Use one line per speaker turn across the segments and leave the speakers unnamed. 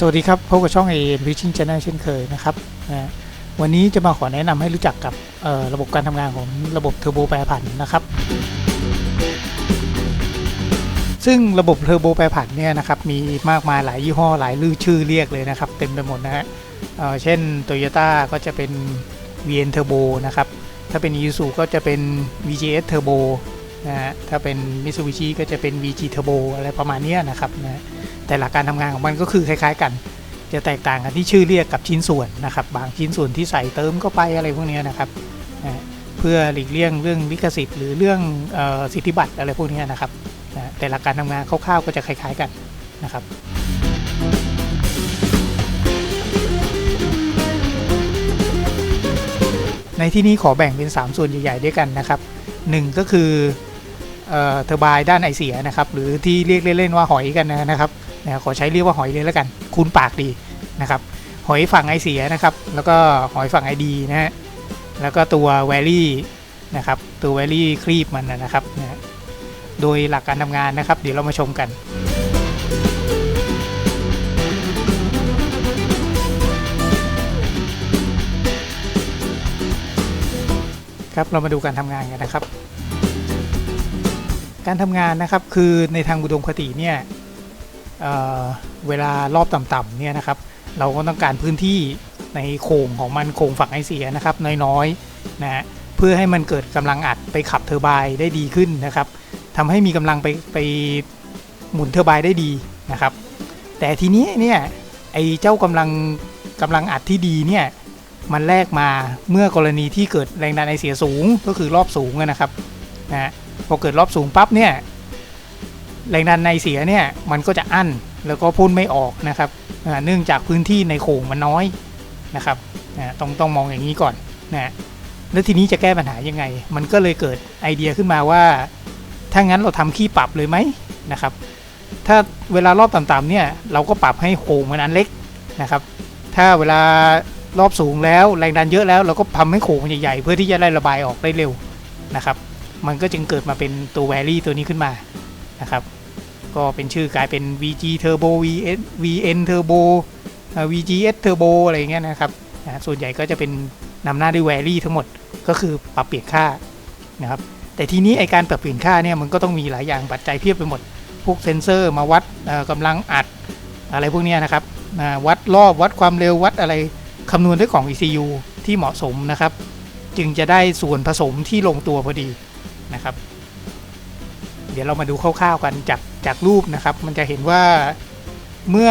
สวัสดีครับ พบกับช่อง AM Reaching Channel เช่นเคยนะครับนะวันนี้จะมาขอแนะนำให้รู้จักกับระบบการทำงานของระบบเทอร์โบแปรผันนะครับ ซึ่งระบบเทอร์โบแปรผันเนี่ยนะครับมีมากมายหลายยี่ห้อหลายลือชื่อเรียกเลยนะครับ เต็มไปหมดนะฮะเเช่น Toyota ก็จะเป็น VN Turbo นะครับ ถ้าเป็น Isuzu ก็จะเป็น VGS Turbo นะฮะถ้าเป็น Mitsubishi ก็จะเป็น VG Turbo อะไรประมาณนี้นะครับนะแต่หลักการทำงานของมันก็คือคล้ายๆกัน จะแตกต่างกันที่ชื่อเรียกกับชิ้นส่วนนะครับบางชิ้นส่วนที่ใส่เติมเข้าไปอะไรพวกนี้นะครับนะเพื่อหลีกเลี่ยงเรื่องลิขสิทธิ์หรือเรื่องออสิทธิบัตรอะไรพวกนี้นะครับนะแต่หลักการทำงานคร่าวๆก็จะคล้ายๆกันนะครับในที่นี้ขอแบ่งเป็น 3 ส่วนใหญ่ ๆ ด้วยกันนะครับ 1 ก็คือ เอ่อเทอร์ไบน์ด้านไอเสียนะครับหรือที่เรียกเล่นๆว่าหอยกันนะครับนะขอใช้เรียกว่าหอยเลยแล้วกันคุ้นปากดีนะครับหอยฝั่งไอเสียนะครับแล้วก็หอยฝั่งไอดีนะฮะแล้วก็ตัวแวลี่นะครับตัวแวลี่ครีบมันนะครับนะโดยหลักการทำงานนะครับ เดี๋ยวเรามาชมกันครับเรามาดูการทำงานกันนะครับ การทำงานนะครับคือในทางอุดมคติเนี่ยเเวลารอบต่ำๆเนี่ยนะครับ เราก็ต้องการพื้นที่ในโค้งของมันโค้งฝั่งไอเสียนะครับน้อยๆนะฮะเพื่อให้มันเกิดกำลังอัดไปขับเทอร์ไบน์ได้ดีขึ้นนะครับทำให้มีกำลังไปไปหมุนเทอร์ไบน์ได้ดีนะครับ แต่ทีนี้เนี่ยไอเจ้ากำลังกำลังอัดที่ดีเนี่ยมันแลกมาเมื่อกรณีที่เกิดแรงดันไอเสียสูงก็คือรอบสูงนะครับนะฮะ พอเกิดรอบสูงปั๊บเนี่ยแรงดันในเสียเนี่ยมันก็จะอั้นแล้วก็พุ่นไม่ออกนะครับเนื่องจากพื้นที่ในโขงมันน้อยนะครับต้องต้องมองอย่างนี้ก่อนนะแล้วทีนี้จะแก้ปัญหายังไง มันก็เลยเกิดไอเดียขึ้นมาว่า ถ้างั้นเราทำขี้ปรับเลยไหมนะครับ ถ้าเวลารอบต่ำๆเนี่ยเราก็ปรับให้โขงมันอันเล็กนะครับ ถ้าเวลารอบสูงแล้วแรงดันเยอะแล้วเราก็ทำให้โขงมันใหญ่ๆเพื่อที่จะได้ระบายออกได้เร็วนะครับ มันก็จึงเกิดมาเป็นตัวแวรี่ตัวนี้ขึ้นมานะครับ ก็เป็นชื่อกลายเป็น VG Turbo VN VN Turbo VGS Turbo อะไรเงี้ยนะครับนะส่วนใหญ่ก็จะเป็นนำหน้าด้วยแวรี่ทั้งหมดก็คือปรับเปลี่ยนค่านะครับแต่ทีนี้ไอการปรับเปลี่ยนค่าเนี่ยมันก็ต้องมีหลายอย่างปัจจัยเพียบไปหมด พวกเซนเซอร์มาวัดเอ่อกำลังอัดอะไรพวกเนี้ยนะครับวัดรอบวัดความเร็ววัดอะไรคำนวณด้วยของ ECU ที่เหมาะสมนะครับ จึงจะได้ส่วนผสมที่ลงตัวพอดี นะครับ เดี๋ยวเรามาดูคร่าวๆกันจากจากรูปนะครับ มันจะเห็นว่าเมื่อ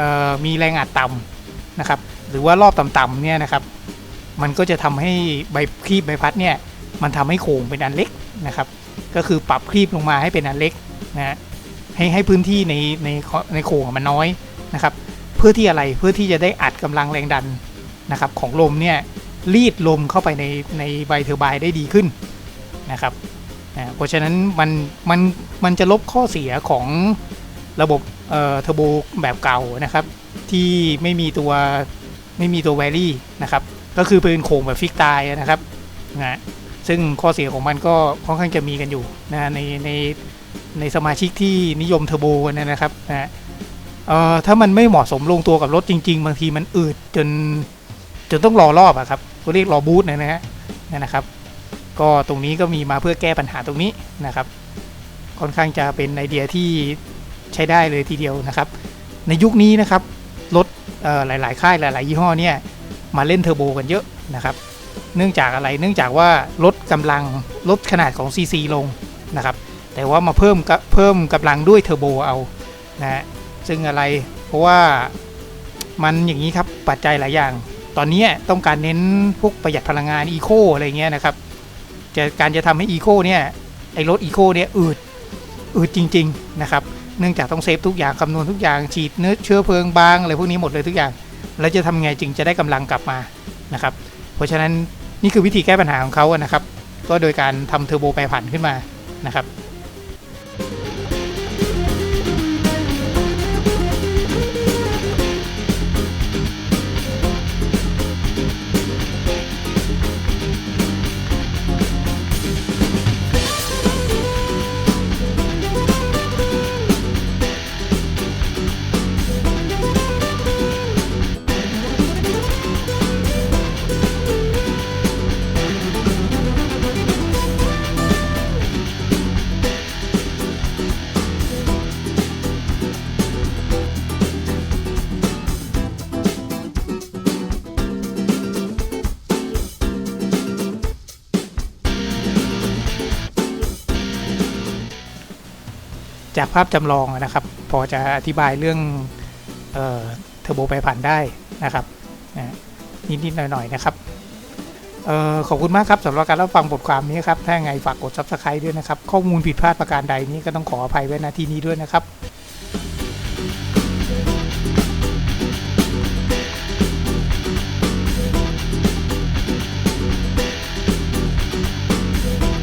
ออมีแรงอัดต่ำนะครับ หรือว่ารอบต่ำๆเนี่ยนะครับ มันก็จะทำให้ใบครีบใบพัดเนี่ยมันทำให้โค้งเป็นอันเล็กนะครับ ก็คือปรับครีบลงมาให้เป็นอันเล็กนะฮะให้ให้พื้นที่ในในในโค้งมันน้อยนะครับ เพื่อที่อะไรเพื่อที่จะได้อัดกำลังแรงดันนะครับ ของลมเนี่ยรีดลมเข้าไปในในใบเทอร์ไบได้ดีขึ้น นะครับเพราะฉะนั้นมันมันมันจะลบข้อเสียของระบบเอ่อเทอร์โบแบบเก่านะครับ ที่ไม่มีตัวไม่มีตัวแวรี่นะครับ ก็คือเป็นโค้งแบบฟิกตายนะครับนะซึ่งข้อเสียของมันก็ค่อนข้างจะมีกันอยู่นะในในในสมาชิกที่นิยมเทอร์โบกันนะครับนะเอ่อถ้ามันไม่เหมาะสมลงตัวกับรถจริง ๆ บางทีมันอืดจนจนต้องรอรอบอะครับเขาเรียกรอบูทนะฮะนะครับ ก็ตรงนี้ก็มีมาเพื่อแก้ปัญหาตรงนี้นะครับ ค่อนข้างจะเป็นไอเดียที่ใช้ได้เลยทีเดียวนะครับ ในยุคนี้นะครับรถหลาย ๆ ค่ายหลาย ๆ ยี่ห้อเนี่ยมาเล่นเทอร์โบกันเยอะนะครับ เนื่องจากอะไรเนื่องจากว่าลดกำลังลดขนาดของ CC ลงนะครับ แต่ว่ามาเพิ่มเพิ่มกำลังด้วยเทอร์โบเอานะฮะซึ่งอะไรเพราะว่ามันอย่างนี้ครับปัจจัยหลายอย่าง ตอนนี้ต้องการเน้นพวกประหยัดพลังงานอีโคอะไรเงี้ยนะครับ จะการจะทำให้อีโคเนี่ยไอรถอีโคเนี่ยอืดอืดจริง ๆ นะครับ เนื่องจากต้องเซฟทุกอย่างคำนวณทุกอย่างฉีดเนื้อเชื้อเพลิงบางอะไรพวกนี้หมดเลยทุกอย่าง แล้วจะทำไงจึงจะได้กำลังกลับมานะครับ เพราะฉะนั้นนี่คือวิธีแก้ปัญหาของเขาอะนะครับ ก็โดยการทำเทอร์โบแปรผันขึ้นมานะครับ จากภาพจำลองนะครับ พอจะอธิบายเรื่องเออเทอร์โบไปผ่านได้นะครับนิดๆหน่อยๆนะครับออขอบคุณมากครับสำหรับการรับฟังบทความนี้ครับ ถ้าไงฝากกด subscribe ด้วยนะครับ ข้อมูลผิดพลาดประการใดนี้ก็ต้องขออภัยไว้ณที่นี้ด้วยนะครับ